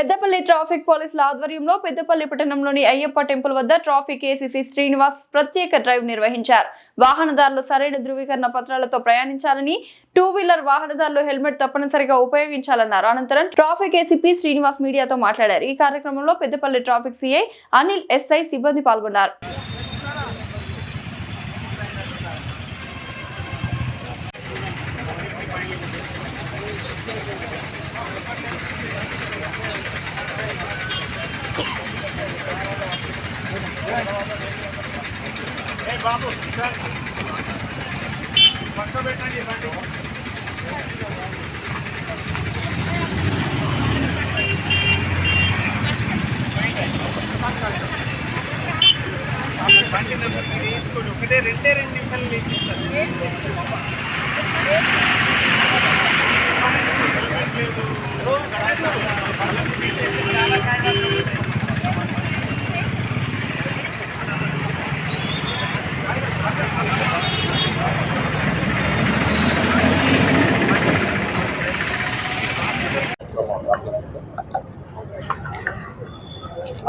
Peddapalli traffic పోలీసుల ఆధ్వర్యంలో పెద్దపల్లి పట్టణంలోని అయ్యప్ప టెంపుల్ వద్ద ట్రాఫిక్ ఏసీసీ శ్రీనివాస్ ప్రత్యేక డ్రైవ్ నిర్వహించారు. వాహనదారులు సరైన ధృవీకరణ పత్రాలతో ప్రయాణించాలని టూ వీలర్ వాహనదారులు హెల్మెట్ తప్పనిసరిగా ఉపయోగించాలన్నారు. అనంతరం ట్రాఫిక్ ఏసీపీ శ్రీనివాస్ మీడియాతో మాట్లాడారు. ఈ కార్యక్రమంలో Peddapalli traffic CI Anil SI సిబ్బంది పాల్గొన్నారు. ఒకటే రెండే రెండు నిమిషాలు వేసిస్తారు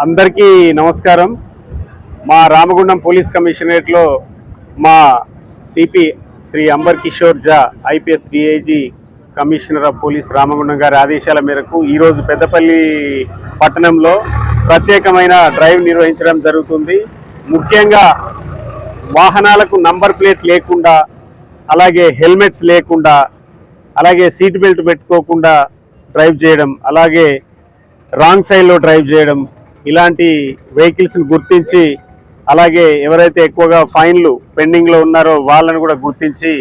అందరికీ నమస్కారం. మా రామగుండం పోలీస్ కమిషనరేట్లో మా CP Shri Amber Kishore Jha IPS DIG commissioner of police Ramagundam గారి ఆదేశాల మేరకు ఈరోజు పెద్దపల్లి పట్టణంలో ప్రత్యేకమైన డ్రైవ్ నిర్వహించడం జరుగుతుంది. ముఖ్యంగా వాహనాలకు నంబర్ ప్లేట్ లేకుండా అలాగే హెల్మెట్స్ లేకుండా అలాగే సీట్ బెల్ట్ పెట్టుకోకుండా డ్రైవ్ చేయడం అలాగే రాంగ్ సైడ్లో డ్రైవ్ చేయడం ఇలాంటి వెహికల్స్ని గుర్తించి అలాగే ఎవరైతే ఎక్కువగా ఫైన్లు పెండింగ్లో ఉన్నారో వాళ్ళని కూడా గుర్తించి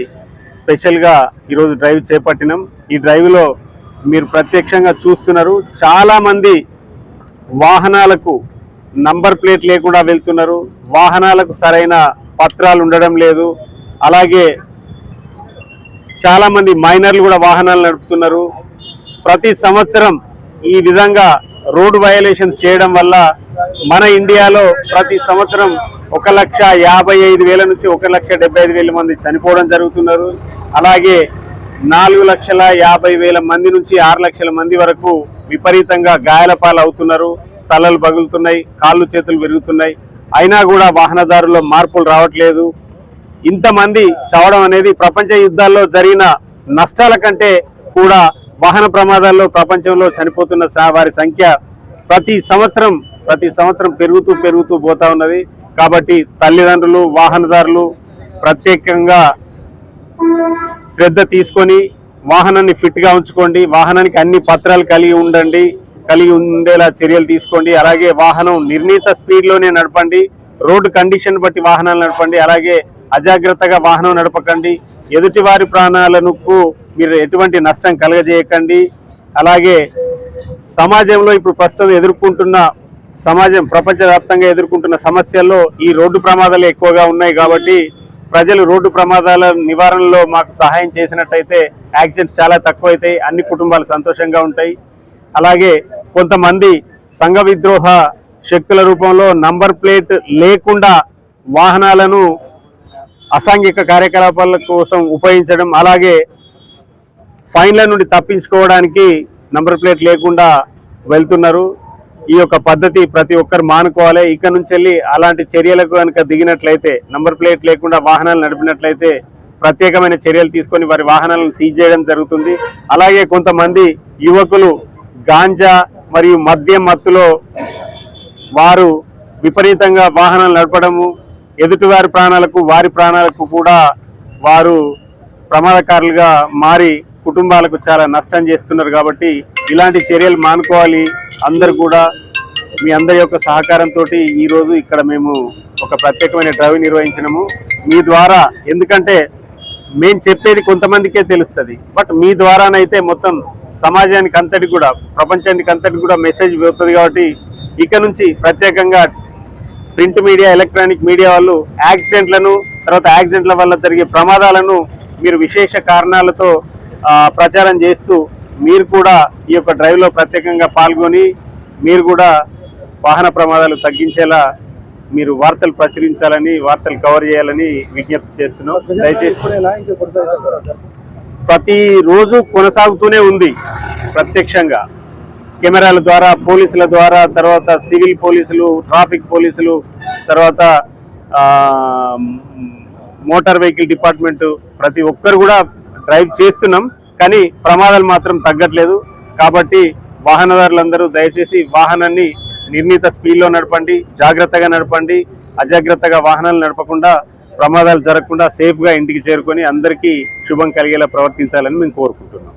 స్పెషల్గా ఈరోజు డ్రైవ్ చేపట్టినాం. ఈ డ్రైవ్లో మీరు ప్రత్యక్షంగా చూస్తున్నారు. చాలామంది వాహనాలకు నంబర్ ప్లేట్ లేకుండా వెళ్తున్నారు. వాహనాలకు సరైన పత్రాలు ఉండడం లేదు. అలాగే చాలామంది మైనర్లు కూడా వాహనాలు నడుపుతున్నారు. ప్రతి సంవత్సరం ఈ విధంగా రోడ్ వయలేషన్స్ చేయడం వల్ల మన ఇండియాలో ప్రతి సంవత్సరం ఒక లక్ష యాభై ఐదు వేల నుంచి ఒక లక్ష డెబ్బై ఐదు వేల మంది చనిపోవడం జరుగుతున్నారు. అలాగే నాలుగు లక్షల యాభై వేల మంది నుంచి ఆరు లక్షల మంది వరకు విపరీతంగా గాయాల పాలవుతున్నారు తలలు పగులుతున్నాయి కాళ్ళు చేతులు విరుగుతున్నాయి. అయినా కూడా వాహనదారుల్లో మార్పులు రావట్లేదు. ఇంతమంది చావడం అనేది ప్రపంచ యుద్ధాల్లో జరిగిన నష్టాల కంటే కూడా వాహన ప్రమాదాల్లో ప్రపంచంలో చనిపోతున్న వారి సంఖ్య ప్రతి సంవత్సరం ప్రతి సంవత్సరం పెరుగుతూ పెరుగుతూ పోతా ఉన్నది. కాబట్టి తల్లిదండ్రులు వాహనదారులు ప్రత్యేకంగా శ్రద్ధ తీసుకొని వాహనాన్ని ఫిట్గా ఉంచుకోండి. వాహనానికి అన్ని పత్రాలు కలిగి ఉండండి. కలిగి ఉండేలా చర్యలు తీసుకోండి. అలాగే వాహనం నిర్ణీత స్పీడ్లోనే నడపండి. రోడ్డు కండిషన్ బట్టి వాహనాలు నడపండి. అలాగే అజాగ్రత్తగా వాహనం నడపకండి. ఎదుటి వారి ప్రాణాలను మీరు ఎటువంటి నష్టం కలగజేయకండి. అలాగే సమాజంలో ఇప్పుడు ప్రస్తుతం ఎదుర్కొంటున్న సమాజం ప్రపంచవ్యాప్తంగా ఎదుర్కొంటున్న సమస్యల్లో ఈ రోడ్డు ప్రమాదాలు ఎక్కువగా ఉన్నాయి కాబట్టి ప్రజలు రోడ్డు ప్రమాదాల నివారణలో మాకు సహాయం చేసినట్టయితే యాక్సిడెంట్స్ చాలా తక్కువైతాయి అన్ని కుటుంబాలు సంతోషంగా ఉంటాయి. అలాగే కొంతమంది సంఘ విద్రోహ శక్తుల రూపంలో నంబర్ ప్లేట్ లేకుండా వాహనాలను అసాంఘిక కార్యకలాపాల కోసం ఉపయోగించడం అలాగే ఫైన్ల నుండి తప్పించుకోవడానికి నంబర్ ప్లేట్ లేకుండా వెళ్తున్నారు. ఈ యొక్క పద్ధతి ప్రతి ఒక్కరు మానుకోవాలి. ఇక నుంచి వెళ్ళి అలాంటి చర్యలకు కనుక దిగినట్లయితే నంబర్ ప్లేట్ లేకుండా వాహనాలు నడిపినట్లయితే ప్రత్యేకమైన చర్యలు తీసుకొని వారి వాహనాలను సీజ్ చేయడం జరుగుతుంది. అలాగే కొంతమంది యువకులు గాంజా మరియు మద్యం మత్తులో వారు విపరీతంగా వాహనాలు నడపడము ఎదుటివారి ప్రాణాలకు వారి ప్రాణాలకు కూడా వారు ప్రమాదకారులుగా మారి కుటుంబాలకు చాలా నష్టం చేస్తున్నారు కాబట్టి ఇలాంటి చర్యలు మానుకోవాలి. అందరు కూడా మీ అందరి యొక్క సహకారంతో ఈరోజు ఇక్కడ మేము ఒక ప్రత్యేకమైన డ్రైవ్ నిర్వహించినాము. మీ ద్వారా ఎందుకంటే మేము చెప్పేది కొంతమందికే తెలుస్తుంది. బట్ మీ ద్వారానైతే మొత్తం సమాజానికి అంతటి కూడా ప్రపంచానికి అంతటి కూడా మెసేజ్ పోతుంది కాబట్టి ఇక నుంచి ప్రత్యేకంగా ప్రింట్ మీడియా ఎలక్ట్రానిక్ మీడియా వాళ్ళు యాక్సిడెంట్లను తర్వాత యాక్సిడెంట్ల వల్ల జరిగే ప్రమాదాలను మీరు విశేష కారణాలతో ప్రచారం చేస్తూ మీరు కూడా ఈ యొక్క డ్రైవ్లో ప్రత్యేకంగా పాల్గొని మీరు కూడా వాహన ప్రమాదాలు తగ్గించేలా మీరు వార్తలు ప్రచురించాలని వార్తలు కవర్ చేయాలని విజ్ఞప్తి చేస్తున్నాం. దయచేసి ప్రతిరోజు కొనసాగుతూనే ఉంది ప్రత్యక్షంగా. కెమెరాల ద్వారా పోలీసుల ద్వారా తర్వాత సివిల్ పోలీసులు ట్రాఫిక్ పోలీసులు తర్వాత మోటార్ వెహికల్ డిపార్ట్మెంటు ప్రతి ఒక్కరు కూడా డ్రైవ్ చేస్తున్నాం కానీ ప్రమాదాలు మాత్రం తగ్గట్లేదు. కాబట్టి వాహనదారులందరూ దయచేసి వాహనాన్ని నిర్ణీత స్పీడ్లో నడపండి జాగ్రత్తగా నడపండి అజాగ్రత్తగా వాహనాలు నడపకుండా ప్రమాదాలు జరగకుండా సేఫ్గా ఇంటికి చేరుకొని అందరికీ శుభం కలిగేలా ప్రవర్తించాలని మేము కోరుకుంటున్నాం.